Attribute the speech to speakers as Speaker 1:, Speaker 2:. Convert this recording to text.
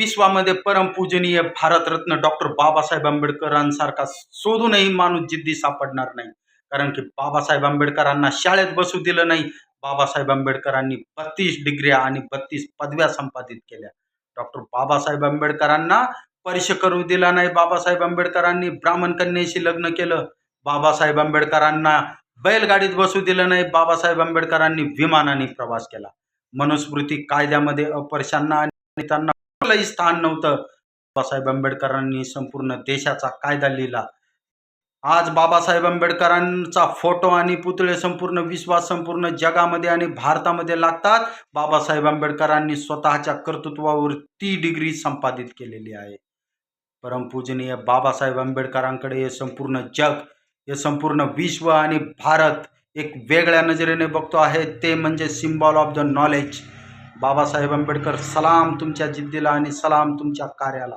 Speaker 1: विश्वामध्ये परमपूजनीय भारतरत्न डॉक्टर बाबासाहेब आंबेडकरांसारखा शोधूनही माणूस जिद्दी सापडणार नाही. कारण की बाबासाहेब आंबेडकरांना शाळेत बसू दिलं नाही. बाबासाहेब आंबेडकरांनी बत्तीस डिग्र्या आणि बत्तीस पदव्या संपादित केल्या. डॉक्टर बाबासाहेब आंबेडकरांना परिचय करू दिला नाही. बाबासाहेब आंबेडकरांनी ब्राह्मण कन्येशी लग्न केलं. बाबासाहेब आंबेडकरांना बैलगाडीत बसू दिलं नाही. बाबासाहेब आंबेडकरांनी विमानाने प्रवास केला. मनुस्मृती कायद्यामध्ये अपरशांना आणि त्यांना कुठलंही स्थान नव्हतं. बाबासाहेब आंबेडकरांनी संपूर्ण देशाचा कायदा लिहिला. आज बाबासाहेब आंबेडकरांचा फोटो आणि पुतळे संपूर्ण विश्वास संपूर्ण जगामध्ये आणि भारतामध्ये लागतात. बाबासाहेब आंबेडकरांनी स्वतःच्या कर्तृत्वावर ती डिग्री संपादित केलेली आहे. परमपूजनीय बाबासाहेब आंबेडकरांकडे हे संपूर्ण जग हे संपूर्ण विश्व आणि भारत एक वेगळ्या नजरेने बघतो आहे. ते म्हणजे symbol of the knowledge. Babasaheb Ambedkar सलाम तुमच्या जिद्दीला आणि सलाम तुमच्या कार्याला.